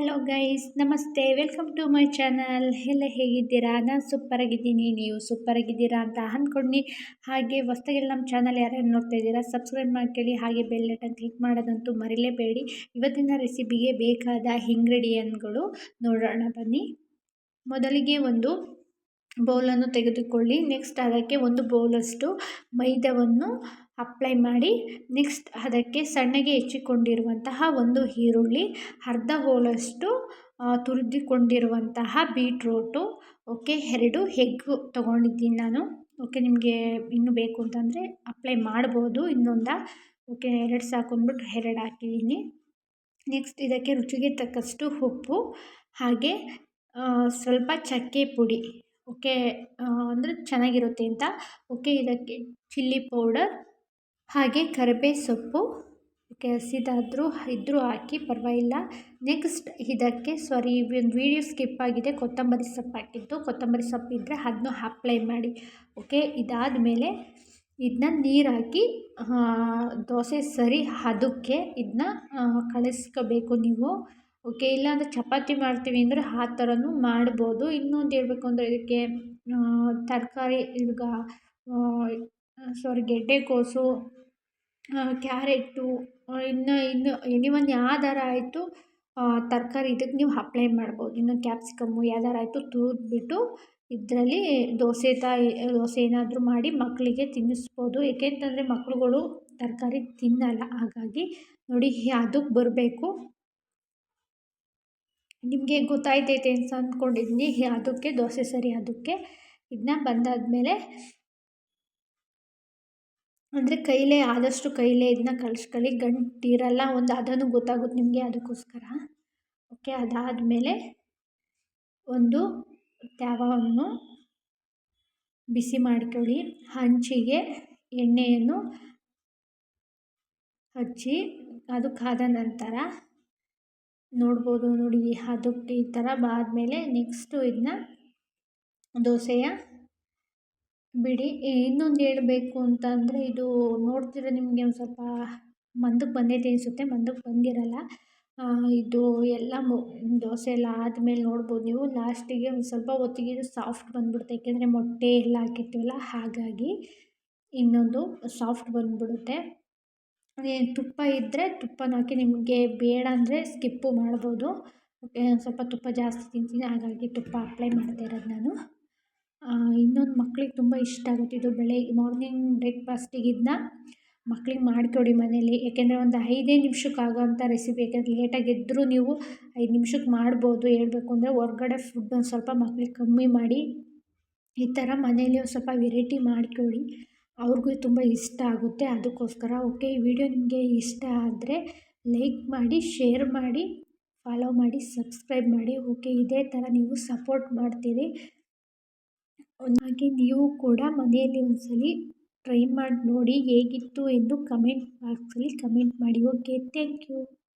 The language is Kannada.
ಹಲೋ ಗೈಸ್ ನಮಸ್ತೆ ವೆಲ್ಕಮ್ ಟು ಮೈ ಚಾನಲ್ ಎಲ್ಲ ಹೇಗಿದ್ದೀರಾ? ನಾನು ಸೂಪರಾಗಿದ್ದೀನಿ. ನೀವು ಸೂಪರಾಗಿದ್ದೀರಾ ಅಂತ ಅಂದ್ಕೊಂಡು ಹಾಗೆ ಹೊಸ್ದಾಗೆಲ್ಲ ನಮ್ಮ ಚಾನಲ್ ಯಾರ್ಯಾರು ನೋಡ್ತಾ ಇದ್ದೀರಾ ಸಬ್ಸ್ಕ್ರೈಬ್ ಮಾಡ್ಕೊಳ್ಳಿ. ಹಾಗೆ ಬೆಲ್ ಬಟನ್ ಕ್ಲಿಕ್ ಮಾಡೋದಂತೂ ಮರಿಲೇಬೇಡಿ. ಇವತ್ತಿನ ರೆಸಿಪಿಗೆ ಬೇಕಾದ ಇಂಗ್ರೀಡಿಯನ್ಗಳು ನೋಡೋಣ, ಬನ್ನಿ. ಮೊದಲಿಗೆ ಒಂದು ಬೌಲನ್ನು ತೆಗೆದುಕೊಳ್ಳಿ. ನೆಕ್ಸ್ಟ್ ಅದಕ್ಕೆ ಒಂದು ಬೌಲಷ್ಟು ಮೈದಾವನ್ನು ಅಪ್ಲೈ ಮಾಡಿ, ನೆಕ್ಸ್ಟ್ ಅದಕ್ಕೆ ಸಣ್ಣಗೆ ಹೆಚ್ಚಿಕೊಂಡಿರುವಂತಹ ಒಂದು ಈರುಳ್ಳಿ, ಅರ್ಧ ಹೋಳಷ್ಟು ತುರಿದಿಕೊಂಡಿರುವಂತಹ ಬೀಟ್ರೋಟು, ಓಕೆ, ಎರಡು ಹೆಗ್ಗು ತೊಗೊಂಡಿದ್ದೀನಿ ನಾನು. ಓಕೆ, ನಿಮಗೆ ಇನ್ನೂ ಬೇಕು ಅಂತಂದರೆ ಅಪ್ಲೈ ಮಾಡ್ಬೋದು ಇನ್ನೊಂದು. ಓಕೆ, ಎರಡು ಸಾಕು ಅಂದ್ಬಿಟ್ಟು ಎರಡು ಹಾಕಿದ್ದೀನಿ. ನೆಕ್ಸ್ಟ್ ಇದಕ್ಕೆ ರುಚಿಗೆ ತಕ್ಕಷ್ಟು ಉಪ್ಪು, ಹಾಗೆ ಸ್ವಲ್ಪ ಚಕ್ಕೆ ಪುಡಿ, ಓಕೆ ಅಂದರೆ ಚೆನ್ನಾಗಿರುತ್ತೆ ಅಂತ. ಓಕೆ, ಇದಕ್ಕೆ ಚಿಲ್ಲಿ ಪೌಡರ್ ಹಾಗೆ ಕರಿಬೇ ಸೊಪ್ಪು ಹಸಿದಾದರೂ ಇದ್ದರೂ ಹಾಕಿ ಪರವಾಗಿಲ್ಲ. ನೆಕ್ಸ್ಟ್ ಇದಕ್ಕೆ ಸಾರಿ ಒಂದು ವೀಡಿಯೋ ಸ್ಕಿಪ್ ಆಗಿದೆ. ಕೊತ್ತಂಬರಿ ಸೊಪ್ಪು ಹಾಕಿದ್ದು. ಕೊತ್ತಂಬರಿ ಸೊಪ್ಪು ಇದ್ದರೆ ಅದನ್ನು ಅಪ್ಲೈ ಮಾಡಿ ಓಕೆ ಇದಾದ ಮೇಲೆ ಇದನ್ನ ನೀರು ಹಾಕಿ ದೋಸೆ ಸರಿ ಅದಕ್ಕೆ ಇದನ್ನ ಕಳಿಸ್ಕೋಬೇಕು ನೀವು ಓಕೆ ಇಲ್ಲಾಂದರೆ ಚಪಾತಿ ಮಾಡ್ತೀವಿ ಅಂದರೆ ಆ ಥರನೂ ಮಾಡ್ಬೋದು. ಇನ್ನೊಂದು ಹೇಳ್ಬೇಕು ಅಂದರೆ ಇದಕ್ಕೆ ತರಕಾರಿ ಈಗ ಸಾರಿ ಗೆಡ್ಡೆಕೋಸು ಕ್ಯಾರೆಟು ಇನ್ನು ಇನ್ನು ಎನಿ ಒನ್ ಯಾವ್ದಾರ ಆಯಿತು ತರಕಾರಿ ಇದಕ್ಕೆ ನೀವು ಅಪ್ಲೈ ಮಾಡ್ಬೋದು. ಇನ್ನು ಕ್ಯಾಪ್ಸಿಕಮ್ಮು ಯಾವ್ದಾರ ಆಯಿತು ತುರಿದ್ಬಿಟ್ಟು ಇದರಲ್ಲಿ ದೋಸೆ ತಾಯಿ ದೋಸೆ ಏನಾದರೂ ಮಾಡಿ ಮಕ್ಕಳಿಗೆ ತಿನ್ನಿಸ್ಬೋದು. ಏಕೆಂತಂದರೆ ಮಕ್ಕಳುಗಳು ತರಕಾರಿ ತಿನ್ನಲ್ಲ, ಹಾಗಾಗಿ ನೋಡಿ ಅದಕ್ಕೆ ಬರಬೇಕು. ನಿಮಗೆ ಗೊತ್ತಾಯ್ತೈತೆ ಅಂತ ಅಂದ್ಕೊಂಡಿದ್ದೀನಿ ಅದಕ್ಕೆ ದೋಸೆ ಸರಿ ಅದಕ್ಕೆ ಇದನ್ನ ಬಂದಾದಮೇಲೆ ಅಂದರೆ ಕೈಲೇ ಆದಷ್ಟು ಕೈಲೇ ಇದನ್ನ ಕಲಿಸ್ಕೊಳ್ಳಿ. ಗಂಟಿರಲ್ಲ ಒಂದು ಅದನ್ನು ಗೊತ್ತಾಗುತ್ತೆ ನಿಮಗೆ ಅದಕ್ಕೋಸ್ಕರ. ಓಕೆ ಅದಾದಮೇಲೆ ಒಂದು ತ್ಯಾವವನ್ನು ಬಿಸಿ ಮಾಡ್ಕೊಳ್ಳಿ. ಹಂಚಿಗೆ ಎಣ್ಣೆಯನ್ನು ಹಚ್ಚಿ, ಅದು ಕಾದ ನಂತರ ನೋಡ್ಬೋದು ನೋಡಿ ಅದಕ್ಕೆ ಈ ಥರ ಬಾದ್ಮೇಲೆ ನೆಕ್ಸ್ಟು ಇದನ್ನ ದೋಸೆಯ ಬಿಡಿ, ಇನ್ನೊಂದು ಹೇಳಬೇಕು ಅಂತಂದರೆ ಇದು ನೋಡ್ತಿದ್ರೆ ನಿಮಗೆ ಒಂದು ಸ್ವಲ್ಪ ಮಂದಕ್ಕೆ ಬಂದೈತೆ ಅನಿಸುತ್ತೆ ಮಂದಕ್ಕೆ ಬಂದಿರಲ್ಲ. ಇದು ಎಲ್ಲ ದೋಸೆ ಎಲ್ಲ ಆದಮೇಲೆ ನೋಡ್ಬೋದು ನೀವು. ಲಾಸ್ಟಿಗೆ ಒಂದು ಸ್ವಲ್ಪ ಹೊತ್ತಿಗೆ ಇದು ಸಾಫ್ಟ್ ಬಂದುಬಿಡುತ್ತೆ, ಯಾಕೆಂದರೆ ಮೊಟ್ಟೆ ಎಲ್ಲ ಹಾಕಿರ್ತೀವಲ್ಲ, ಹಾಗಾಗಿ ಇನ್ನೊಂದು ಸಾಫ್ಟ್ ಬಂದುಬಿಡುತ್ತೆ. ತುಪ್ಪ ಇದ್ದರೆ ತುಪ್ಪನ ಹಾಕಿ ನಿಮಗೆ ಬೇಡ ಅಂದರೆ ಸ್ಕಿಪ್ಪು ಮಾಡ್ಬೋದು. ಸ್ವಲ್ಪ ತುಪ್ಪ ಜಾಸ್ತಿ ತಿಂತೀನಿ, ಹಾಗಾಗಿ ತುಪ್ಪ ಅಪ್ಲೈ ಮಾಡ್ತಾ ಇರೋದು ನಾನು. ಇನ್ನೊಂದು ಮಕ್ಳಿಗೆ ತುಂಬ ಇಷ್ಟ ಆಗುತ್ತೆ. ಇದು ಬೆಳಗ್ಗೆ ಮಾರ್ನಿಂಗ್ ಬ್ರೇಕ್ಫಾಸ್ಟಿಗೆ ಇದನ್ನ ಮಕ್ಳಿಗೆ ಮಾಡಿಕೊಡಿ ಮನೇಲಿ. ಏಕೆಂದರೆ ಒಂದು ಐದೇ ನಿಮಿಷಕ್ಕೆ ಆಗೋವಂಥ ರೆಸಿಪಿ ಯಾಕೆಂದರೆ ಲೇಟಾಗಿ ಇದ್ದರೂ ನೀವು ಐದು ನಿಮಿಷಕ್ಕೆ ಮಾಡ್ಬೋದು. ಹೇಳಬೇಕು ಅಂದರೆ ಹೊರ್ಗಡೆ ಫುಡ್ ಒಂದು ಸ್ವಲ್ಪ ಮಕ್ಳಿಗೆ ಕಮ್ಮಿ ಮಾಡಿ. ಈ ಥರ ಮನೇಲಿ ಒಂದು ಸ್ವಲ್ಪ ವೆರೈಟಿ ಮಾಡಿಕೊಡಿ. ಅವ್ರಿಗೂ ತುಂಬ ಇಷ್ಟ ಆಗುತ್ತೆ. ಅದಕ್ಕೋಸ್ಕರ ಓಕೆ, ಈ ವಿಡಿಯೋ ನಿಮಗೆ ಇಷ್ಟ ಆದರೆ ಲೈಕ್ ಮಾಡಿ ಶೇರ್ ಮಾಡಿ ಫಾಲೋ ಮಾಡಿ ಸಬ್ಸ್ಕ್ರೈಬ್ ಮಾಡಿ. ಓಕೆ, ಇದೇ ಥರ ನೀವು ಸಪೋರ್ಟ್ ಮಾಡ್ತೀರಿ. ಹಾಗೆ ನೀವು ಕೂಡ ಮನೆಯಲ್ಲಿ ಒಂದ್ಸಲಿ ಟ್ರೈ ಮಾಡಿ ನೋಡಿ ಹೇಗಿತ್ತು ಎಂದು ಕಮೆಂಟ್ ಬಾಕ್ಸಲ್ಲಿ ಕಮೆಂಟ್ ಮಾಡಿ. Okay thank you